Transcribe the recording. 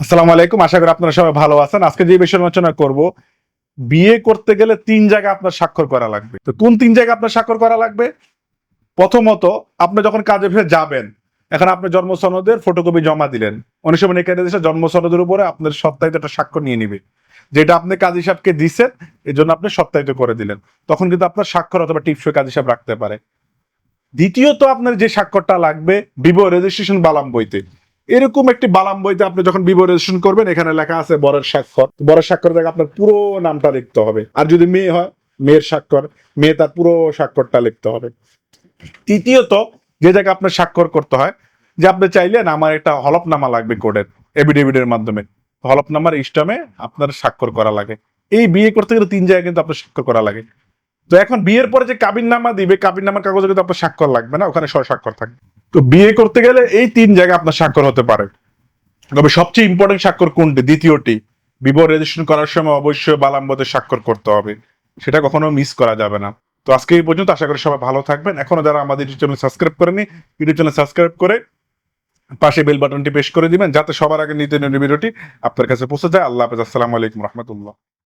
আসসালামু আলাইকুম, আশা করি আপনারা সবাই ভালো আছেন। আজকে যে বিষয়ে আলোচনা করব, বিয়ে করতে গেলে তিন জায়গায় আপনার স্বাক্ষর করা লাগবে। তো কোন তিন জায়গায় আপনার স্বাক্ষর করা লাগবে? প্রথমত, আপনি যখন কাজে ফিরে যাবেন, এখন আপনি জন্ম সনদের ফটোকপি জমা দিলেন। অনেক সময় এখানে দেশে জন্ম সনদের উপরে আপনার সপ্তাহিত একটা স্বাক্ষর নিয়ে নিবে। যেটা আপনি কাজী সাহেবকে দিচ্ছেন এই জন্য আপনি সত্তায়িত করে দিলেন। তখন কিন্তু আপনার স্বাক্ষর অথবা টিপসই কাজী সাহেব রাখতে পারে। দ্বিতীয়ত, আপনার যে স্বাক্ষরটা লাগবে, বিবাহ রেজিস্ট্রেশন বালাম বইতে। এরকম একটি বালাম বইতে আপনি যখন বিবাহ রেজিস্ট্রেশন করবেন, এখানে লেখা আছে বরের স্বাক্ষর। বরের স্বাক্ষর থেকে আপনার পুরো নামটা লিখতে হবে। আর যদি মেয়ে হয়, মেয়ের স্বাক্ষর, মেয়ে তার পুরো স্বাক্ষরটা লিখতে হবে। তৃতীয়ত, যে জায়গায় আপনার স্বাক্ষর করতে হয়, যে আপনি চাইলেন আমার একটা হলফনামা লাগবে কোর্টের এভিডেভিডের মাধ্যমে। হলফনামার ইস্টামে আপনার স্বাক্ষর করা লাগে। এই বিয়ে করতে গেলে তিন জায়গায় কিন্তু আপনার স্বাক্ষর করা লাগে। তো এখন বিয়ের পরে যে কাবিন নামা দিবে কাবিন নামার কাগজে কিন্তু আপনার স্বাক্ষর লাগবে না, ওখানে স্ব স্বাক্ষর থাকবে। তো বিয়ে করতে গেলে এই তিন জায়গায় আপনার স্বাক্ষর হতে পারে। তবে সবচেয়ে ইম্পর্টেন্ট স্বাক্ষর কোনটি? দ্বিতীয়টি, বিবাহ রেজিস্ট্রেশন করার সময় অবশ্যই বালাম্বতে স্বাক্ষর করতে হবে। সেটা কখনো মিস করা যাবে না। তো আজকে এই পর্যন্ত আশা করি সবাই ভালো থাকবেন। এখনও যারা আমাদের ইউটিউব চ্যানেল সাবস্ক্রাইব করেনি ইউটিউব চ্যানেল সাবস্ক্রাইব করে পাশে বেল বাটনটি প্রেস করে দিবেন, যাতে সবার আগে নিতে ভিডিওটি আপনার কাছে পৌঁছে যায়। আল্লাহ হাফেজ। আসসালামু আলাইকুম রহমতুল্লাহ।